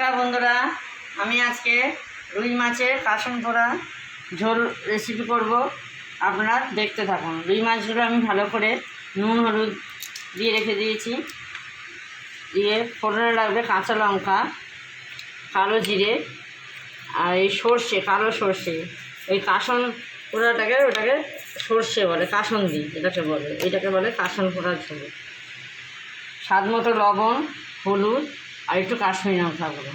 নমস্কার বন্ধুরা, আমি আজকে রুই মাছের কাসন পোড়া ঝোল রেসিপি করব। আপনারা দেখতে থাকুন। রুই মাছগুলো আমি ভালো করে নুন, হলুদ দিয়ে রেখে দিয়েছি। দিয়ে ফোড়নে লাগবে কাঁচা লঙ্কা, কালো জিরে আর এই সর্ষে, কালো সর্ষে। ওই কাসন পোড়াটাকে ওটাকে সর্ষে বলে, কাসন দিই এটাকে বলে। এটাকে বলে কাসন পোড়ার ঝোল। স্বাদ মতো লবণ, হলুদ আর একটু কাশ্মীর লঙ্কা গুঁড়ো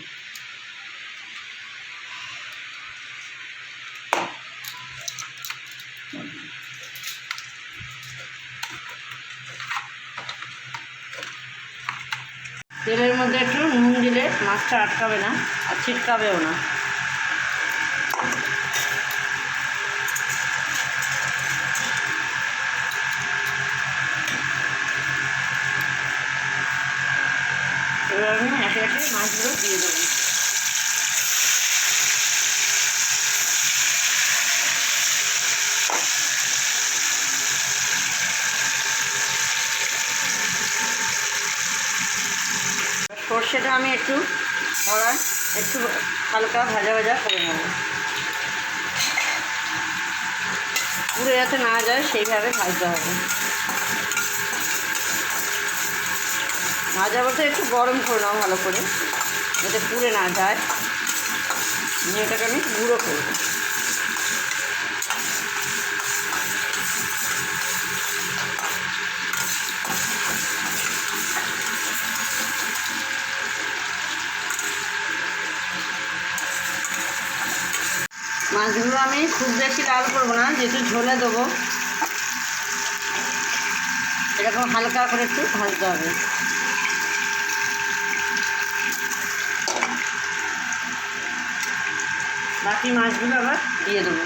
তেলের মধ্যে একটু নুন দিলে মাছটা আটকাবে না আর ছিটকাবেও না এবার একে মাছগুলো দিয়ে দেবো। সর্ষেটা আমি একটু কড়া একটু হালকা ভাজা ভাজা করে নেব। পুরো যাতে না যায়, সেইভাবে ভাজতে হবে। ভাজা বলতে একটু গরম করে নাও ভালো করে। যাতে পুড়ে না যায়। নিয়ে এটাকে আমি গুঁড়ো করব। মাছগুলো আমি খুব বেশি লাল করব না, যেহেতু ঝোলে দেবো। এরকম হালকা করে একটু ভাজতে হবে। বাকি মাছগুলো আবার দিয়ে দেবো।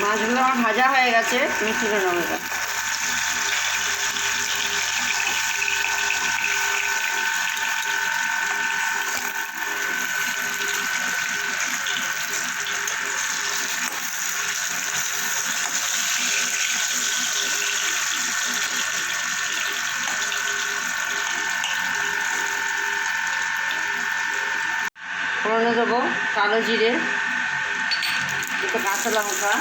মাছগুলো আমার ভাজা হয়ে গেছে তুমি তুলে ফোড়নে দেবো কালো জিরে দুটো কাঁচা লঙ্কা।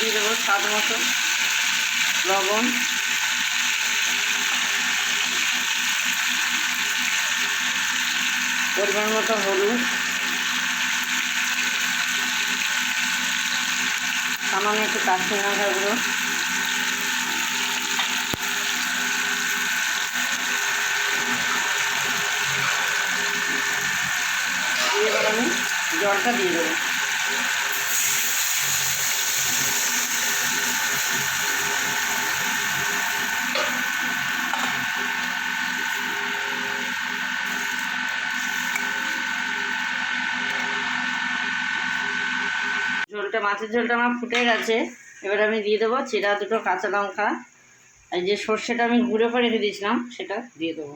দিয়ে দেবো স্বাদ মতো। লবণ। পরিমাণ মতো হলুদ। সামান্য একটু কাশ্মীর লঙ্কা গুঁড়ো। এবার আমি জলটা দিয়ে দেবো। ঝোলটা, মাছের ঝোলটা আমার ফুটে গেছে। এবার আমি দিয়ে দেবো চিরা, দুটো কাঁচা লঙ্কা। আর যে সর্ষেটা আমি গুঁড়ো করে রেখে দিয়েছিলাম, সেটা দিয়ে দেবো।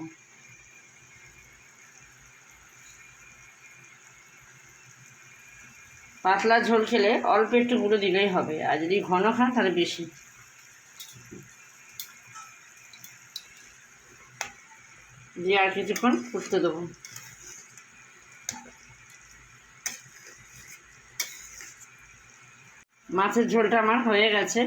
পাতলা ঝোল খেলে অল্প একটু গুঁড়ো দিলেই হবে, আর যদি ঘন খান তাহলে বেশি। দিয়ে আর কিছুক্ষণ ফুটতে দেবো। মাছের ঝোলটা আমার হয়ে গেছে।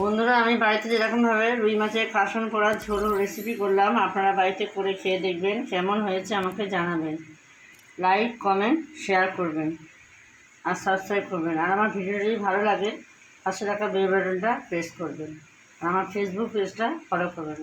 বন্ধুরা, আমি বাড়িতে যেরকমভাবে রুই মাছের খাসন পোড়ার ঝোল রেসিপি করলাম, আপনারা বাড়িতে করে খেয়ে দেখবেন কেমন হয়েছে, আমাকে জানাবেন। লাইক কমেন্ট শেয়ার করবেন আর সাবস্ক্রাইব করবেন। আর আমার ভিডিও যদি ভালো লাগে, পাশে রাখা বেল বাটনটা প্রেস করবেন। আর আমার ফেসবুক পেজটা ফলো করবেন।